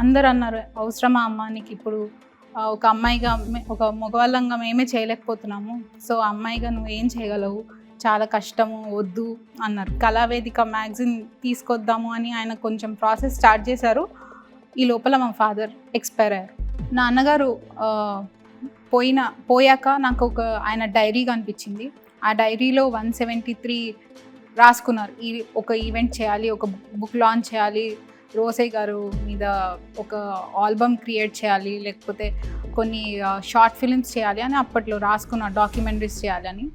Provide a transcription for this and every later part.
అందరు అన్నారు అవసరమా అమ్మ నీకు ఇప్పుడు ఒక అమ్మాయిగా ఒక మగవాళ్ళంగా మేమే చేయలేకపోతున్నాము. సో అమ్మాయిగా నువ్వు ఏం చేయగలవు? చాలా కష్టము వద్దు అన్నారు. కళావేదిక మ్యాగజిన్ తీసుకొద్దాము అని ఆయన కొంచెం ప్రాసెస్ స్టార్ట్ చేశారు. ఈ లోపల మా ఫాదర్ ఎక్స్పైర్ అయ్యారు. నాన్నగారు పోయిన పోయాక నాకు ఒక ఆయన డైరీ కనిపించింది. ఆ డైరీలో వన్ సెవెంటీ త్రీ రాసుకున్నారు. ఈ ఒక ఈవెంట్ చేయాలి ఒక బుక్ లాంచ్ చేయాలి రోసే గారు మీద ఒక ఆల్బమ్ క్రియేట్ చేయాలి లేకపోతే కొన్ని షార్ట్ ఫిలిమ్స్ చేయాలి అని అప్పట్లో రాసుకున్న డాక్యుమెంటరీస్ చేయాలని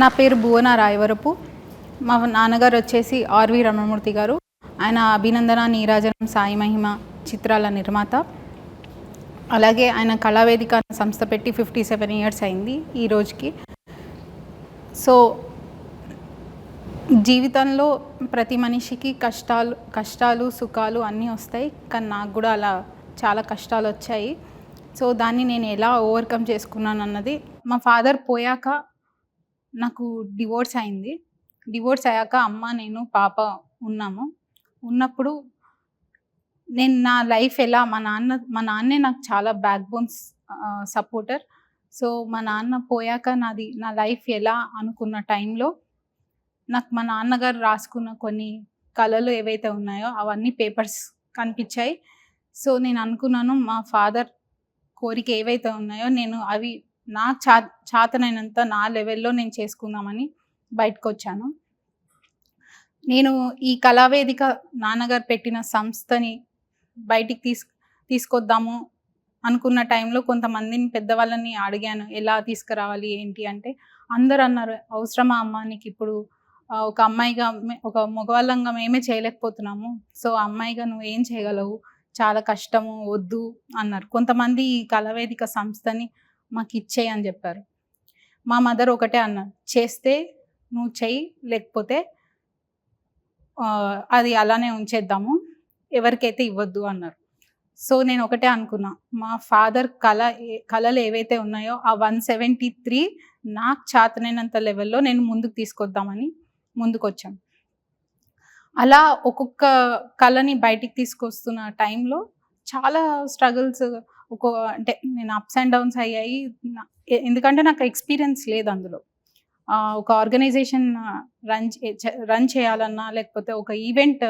నా పేరు భువన రాయవరపు. మా నాన్నగారు వచ్చేసి ఆర్వి రమణమూర్తి గారు. ఆయన అభినందన నీరాజనం సాయి మహిమ చిత్రాల నిర్మాత. అలాగే ఆయన కళావేదిక సంస్థ పెట్టి ఫిఫ్టీ సెవెన్ ఇయర్స్ అయింది ఈ రోజుకి. సో జీవితంలో ప్రతి మనిషికి కష్టాలు కష్టాలు సుఖాలు అన్నీ వస్తాయి. కానీ నాకు కూడా అలా చాలా కష్టాలు వచ్చాయి. సో దాన్ని నేను ఎలా ఓవర్కమ్ చేసుకున్నాను అన్నది మా ఫాదర్ పోయాక నాకు డివోర్స్ అయింది. డివోర్స్ అయ్యాక అమ్మ నేను పాప ఉన్నాము. ఉన్నప్పుడు నేను నా లైఫ్ ఎలా మా నాన్న మా నాన్నే నాకు చాలా బ్యాక్ బోన్స్ సపోర్టర్. సో మా నాన్న పోయాక నాది నా లైఫ్ ఎలా అనుకున్న టైంలో నాకు మా నాన్నగారు రాసుకున్న కొన్ని కళలు ఏవైతే ఉన్నాయో అవన్నీ పేపర్స్ కనిపించాయి. సో నేను అనుకున్నాను మా ఫాదర్ కోరిక ఏవైతే ఉన్నాయో నేను అవి నా చా చాతనైనంత నా లెవెల్లో నేను చేసుకుందామని బయటకు వచ్చాను నేను ఈ కళావేదిక నాన్నగారు పెట్టిన సంస్థని బయటికి తీసు తీసుకొద్దాము అనుకున్న టైంలో కొంతమందిని పెద్దవాళ్ళని అడిగాను ఎలా తీసుకురావాలి? ఏంటి? అంటే అందరు అన్నారు అవసరమా అమ్మ నీకు ఇప్పుడు ఒక అమ్మాయిగా ఒక మగవాళ్ళంగా మేమే చేయలేకపోతున్నాము. సో అమ్మాయిగా నువ్వు ఏం చేయగలవు? చాలా కష్టము వద్దు అన్నారు. కొంతమంది ఈ సంస్థని మాకు ఇచ్చేయి అని చెప్పారు. మా మదర్ ఒకటే అన్నారు. చేస్తే నువ్వు చెయ్యి లేకపోతే అది అలానే ఉంచేద్దాము. ఎవరికైతే ఇవ్వద్దు అన్నారు. సో నేను ఒకటే అనుకున్నా. మా ఫాదర్ కళ కళలు ఏవైతే ఉన్నాయో ఆ వన్ సెవెంటీ త్రీ నాకు చేతనైనంత లెవెల్లో నేను ముందుకు తీసుకొద్దామని ముందుకొచ్చాం. అలా ఒక్కొక్క కళని బయటికి తీసుకొస్తున్న టైంలో చాలా స్ట్రగుల్స్ ఒక అంటే నేను అప్స్ అండ్ డౌన్స్ అయ్యాయి. ఎందుకంటే నాకు ఎక్స్పీరియన్స్ లేదు అందులో. ఒక ఆర్గనైజేషన్ రన్ రన్ చేయాలన్నా లేకపోతే ఒక ఈవెంట్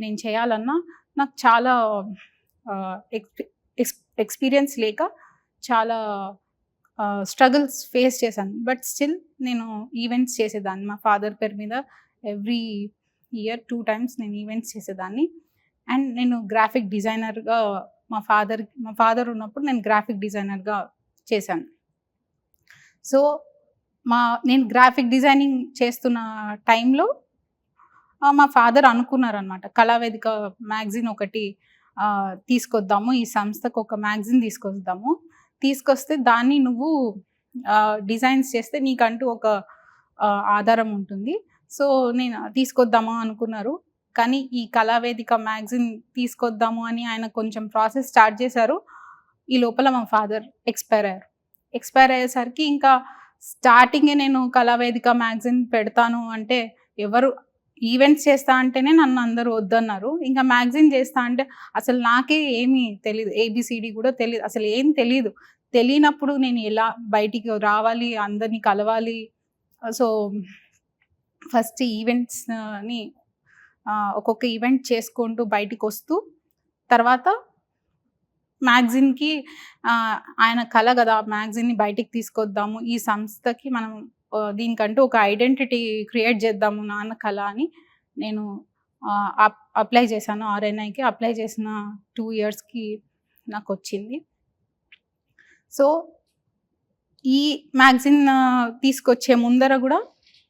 నేను చేయాలన్నా నాకు చాలా ఎక్స్పీరియన్స్ లేక చాలా స్ట్రగుల్స్ ఫేస్ చేశాను. బట్ స్టిల్ నేను ఈవెంట్స్ చేసేదాన్ని. మా ఫాదర్ పేరు మీద ఎవ్రీ ఇయర్ టూ టైమ్స్ నేను ఈవెంట్స్ చేసేదాన్ని. అండ్ నేను గ్రాఫిక్ డిజైనర్గా మా ఫాదర్ మా ఫాదర్ ఉన్నప్పుడు నేను గ్రాఫిక్ డిజైనర్గా చేశాను. సో మా నేను గ్రాఫిక్ డిజైనింగ్ చేస్తున్న టైంలో మా ఫాదర్ అనుకున్నారనమాట కళావేదిక మ్యాగజిన్ ఒకటి తీసుకొద్దాము. ఈ సంస్థకు ఒక మ్యాగజిన్ తీసుకొద్దాము. తీసుకొస్తే దాన్ని నువ్వు డిజైన్స్ చేస్తే నీకంటూ ఒక ఆధారం ఉంటుంది. సో నేను తీసుకొద్దామా అనుకున్నారు. కానీ ఈ కళావేదిక మ్యాగజిన్ తీసుకొద్దాము అని ఆయన కొంచెం ప్రాసెస్ స్టార్ట్ చేశారు. ఈ లోపల మా ఫాదర్ ఎక్స్పైర్ అయ్యారు. ఎక్స్పైర్ అయ్యేసరికి ఇంకా స్టార్టింగే నేను కళావేదిక మ్యాగజిన్ పెడతాను అంటే ఎవరు ఈవెంట్స్ చేస్తా అంటేనే నన్ను అందరూ వద్దన్నారు. ఇంకా మ్యాగజైన్ చేస్తా అంటే అసలు నాకే ఏమీ తెలియదు ఏబిసిడి కూడా తెలియదు అసలు ఏం తెలియదు తెలియనప్పుడు నేను ఎలా బయటికి రావాలి అందరినీ కలవాలి. సో ఫస్ట్ ఈవెంట్స్ని ఒక్కొక్క ఈవెంట్ చేసుకుంటూ బయటికి వస్తూ తర్వాత మ్యాగజిన్కి ఆయన కళ కదా మ్యాగజిన్ని బయటికి తీసుకొద్దాము. ఈ సంస్థకి మనం దీనికంటూ ఒక ఐడెంటిటీ క్రియేట్ చేద్దాము నాన్న కళ అని నేను అప్లై చేశాను. ఆర్ఎన్ఐకి అప్లై చేసిన టూ ఇయర్స్కి నాకు వచ్చింది సో ఈ మ్యాగజిన్ తీసుకొచ్చే ముందర కూడా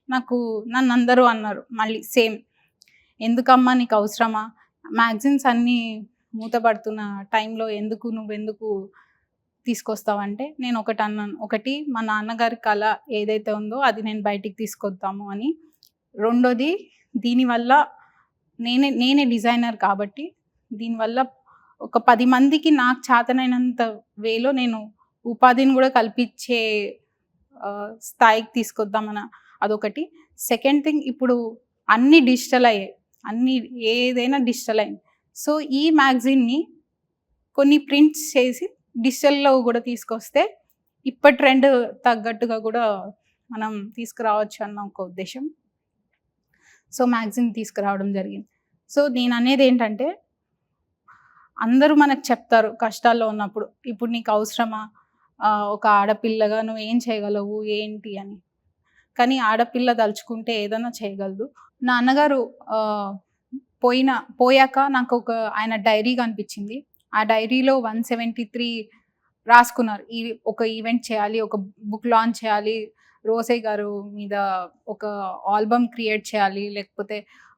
నాకు నన్ను అందరూ అన్నారు మళ్ళీ సేమ్. ఎందుకమ్మా నీకు అవసరమా? మ్యాగజిన్స్ అన్నీ మూతపడుతున్న టైంలో ఎందుకు నువ్వెందుకు తీసుకొస్తావంటే నేను ఒకటి అన్నాను ఒకటి మా నాన్నగారి కళ ఏదైతే ఉందో అది నేను బయటికి తీసుకొద్దాము అని. రెండోది దీనివల్ల నేనే నేనే డిజైనర్ కాబట్టి దీనివల్ల ఒక పది మందికి నాకు చేతనైనంత వేలో నేను ఉపాధిని కూడా కల్పించే స్థాయికి తీసుకొద్దామన్న అదొకటి. సెకండ్ థింగ్ ఇప్పుడు అన్ని డిజిటల్ అయ్యాయి. అన్ని ఏదైనా డిజిటల్ అయింది. సో ఈ మ్యాగజైన్ని కొన్ని ప్రింట్స్ చేసి డిజిటల్లో కూడా తీసుకొస్తే ఇప్పటి ట్రెండ్ తగ్గట్టుగా కూడా మనం తీసుకురావచ్చు అన్న ఒక ఉద్దేశం. సో మ్యాగజైన్ తీసుకురావడం జరిగింది. సో నేను అనేది ఏంటంటే అందరూ మనకు చెప్తారు కష్టాల్లో ఉన్నప్పుడు ఇప్పుడు నీకు అవసరమా? ఒక ఆడపిల్లగా నువ్వు ఏం చేయగలవు? ఏంటి? అని. కానీ ఆడపిల్ల తలుచుకుంటే ఏదైనా చేయగలదు. నాన్నగారు పోయిన పోయాక నాకు ఒక ఆయన డైరీ కనిపించింది ఆ డైరీలో వన్ సెవెంటీ త్రీ రాసుకున్నారు. ఈ ఒక ఈవెంట్ చేయాలి ఒక బుక్ లాంచ్ చేయాలి రోసే గారు మీద ఒక ఆల్బమ్ క్రియేట్ చేయాలి లేకపోతే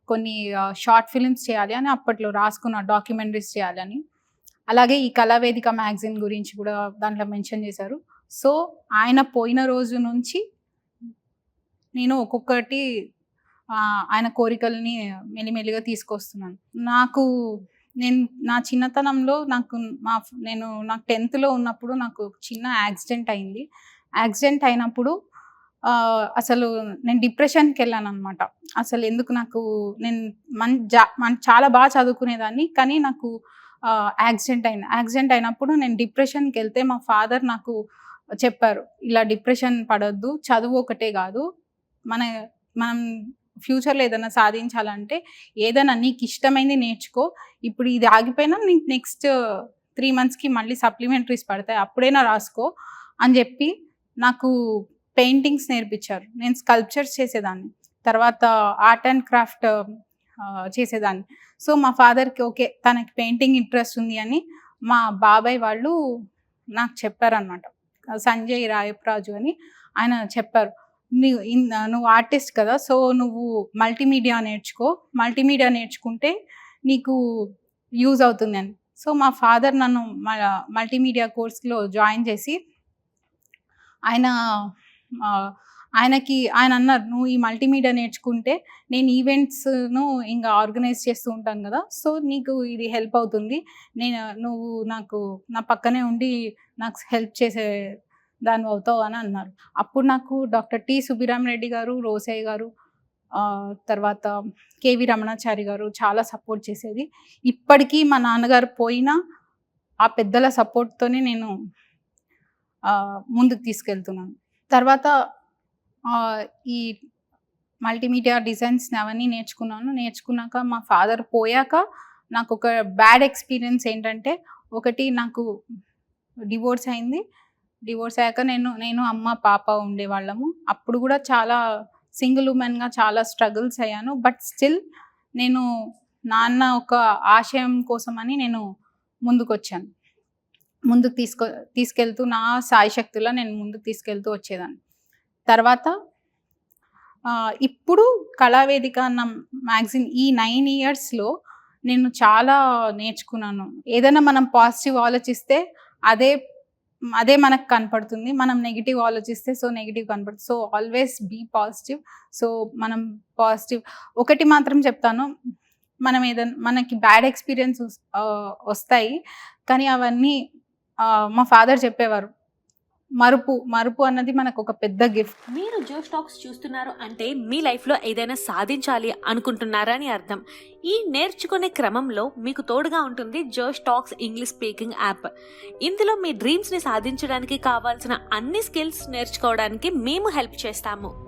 కొన్ని షార్ట్ ఫిల్మ్స్ చేయాలి అని అప్పట్లో రాసుకున్నారు డాక్యుమెంటరీస్ చేయాలని అలాగే ఈ కళావేదిక మ్యాగజైన్ గురించి కూడా దాంట్లో మెన్షన్ చేశారు. సో ఆయన పోయిన రోజు నుంచి నేను ఒక్కొక్కటి ఆయన కోరికల్ని మెల్లిమెల్లిగా తీసుకొస్తున్నాను. నాకు నేను నా చిన్నతనంలో నాకు మా నేను నాకు టెన్త్లో ఉన్నప్పుడు నాకు చిన్న యాక్సిడెంట్ అయింది. యాక్సిడెంట్ అయినప్పుడు అసలు నేను డిప్రెషన్కి వెళ్ళాను అనమాట అసలు ఎందుకు నాకు నేను మన్ జా మన్ చాలా బాగా చదువుకునేదాన్ని కానీ నాకు యాక్సిడెంట్ అయింది. యాక్సిడెంట్ అయినప్పుడు నేను డిప్రెషన్కి వెళ్తే మా ఫాదర్ నాకు చెప్పారు ఇలా డిప్రెషన్ పడొద్దు చదువు ఒకటే కాదు మన మనం ఫ్యూచర్లో ఏదైనా సాధించాలంటే ఏదైనా నీకు ఇష్టమైంది నేర్చుకో. ఇప్పుడు ఇది ఆగిపోయినా నీకు నెక్స్ట్ త్రీ మంత్స్కి మళ్ళీ సప్లిమెంటరీస్ పడతాయి. అప్పుడైనా రాసుకో అని చెప్పి నాకు పెయింటింగ్స్ నేర్పించారు. నేను స్కల్ప్చర్స్ చేసేదాన్ని. తర్వాత ఆర్ట్ అండ్ క్రాఫ్ట్ చేసేదాన్ని. సో మా ఫాదర్కి ఓకే తనకి పెయింటింగ్ ఇంట్రెస్ట్ ఉంది అని మా బాబాయ్ వాళ్ళు నాకు చెప్పారనమాట సంజయ్ రాయప్రాజు అని ఆయన చెప్పారు. నువ్వు ఇన్- నువ్వు ఆర్టిస్ట్ కదా సో నువ్వు మల్టీమీడియా నేర్చుకో. మల్టీమీడియా నేర్చుకుంటే నీకు యూజ్ అవుతుంది అని. సో మా ఫాదర్ నన్ను మల్టీమీడియా కోర్స్లో జాయిన్ చేసి ఆయన ఆయనకి ఆయన అన్నారు నువ్వు ఈ మల్టీమీడియా నేర్చుకుంటే నేను ఈవెంట్స్ను ఇంకా ఆర్గనైజ్ చేస్తూ ఉంటాను కదా సో నీకు ఇది హెల్ప్ అవుతుంది. నేను నువ్వు నాకు నా పక్కనే ఉండి నాకు హెల్ప్ చేసే దాని అవుతావు అని అన్నారు. అప్పుడు నాకు డాక్టర్ టి సుబ్బిరామరెడ్డి గారు రోసయ్య గారు తర్వాత కేవి రమణాచారి గారు చాలా సపోర్ట్ చేసేది. ఇప్పటికీ మా నాన్నగారు పోయినా ఆ పెద్దల సపోర్ట్తోనే నేను ముందుకు తీసుకెళ్తున్నాను. తర్వాత ఈ మల్టీమీడియా డిజైన్స్ అవన్నీ నేర్చుకున్నాను. నేర్చుకున్నాక మా ఫాదర్ పోయాక నాకు ఒక బ్యాడ్ ఎక్స్పీరియన్స్ ఏంటంటే ఒకటి నాకు డివోర్స్ అయింది. డివోర్స్ అయ్యాక నేను నేను అమ్మ పాప ఉండేవాళ్ళము. అప్పుడు కూడా చాలా సింగిల్ ఉమెన్గా చాలా స్ట్రగుల్స్ అయ్యాను. బట్ స్టిల్ నేను నాన్న ఒక ఆశయం కోసమని నేను ముందుకు వచ్చాను ముందుకు తీసుకో తీసుకెళ్తూ నా సాయి శక్తుల్లో నేను ముందుకు తీసుకెళ్తూ వచ్చేదాన్ని. తర్వాత ఇప్పుడు కళావేదిక అన్న మ్యాగజిన్ ఈ నైన్ ఇయర్స్లో నేను చాలా నేర్చుకున్నాను. ఏదైనా మనం పాజిటివ్ ఆలోచిస్తే అదే అదే మనకు కనపడుతుంది. మనం నెగిటివ్ ఆలోచిస్తే సో నెగిటివ్ కనపడుతుంది. So always be positive so మనం పాజిటివ్ ఒకటి మాత్రం చెప్తాను. మనం ఏదైనా మనకి బ్యాడ్ ఎక్స్పీరియన్స్ వస్తాయి. కానీ అవన్నీ మా ఫాదర్ చెప్పేవారు. మరుపు మరుపు అన్నది మనకు ఒక పెద్ద గిఫ్ట్ మీరు జో స్టాక్స్ చూస్తున్నారు అంటే మీ లైఫ్లో ఏదైనా సాధించాలి అనుకుంటున్నారని అర్థం. ఈ నేర్చుకునే క్రమంలో మీకు తోడుగా ఉంటుంది Josh Talks English speaking app. ఇందులో మీ డ్రీమ్స్ని సాధించడానికి కావాల్సిన అన్ని స్కిల్స్ నేర్చుకోవడానికి మేము హెల్ప్ చేస్తాము.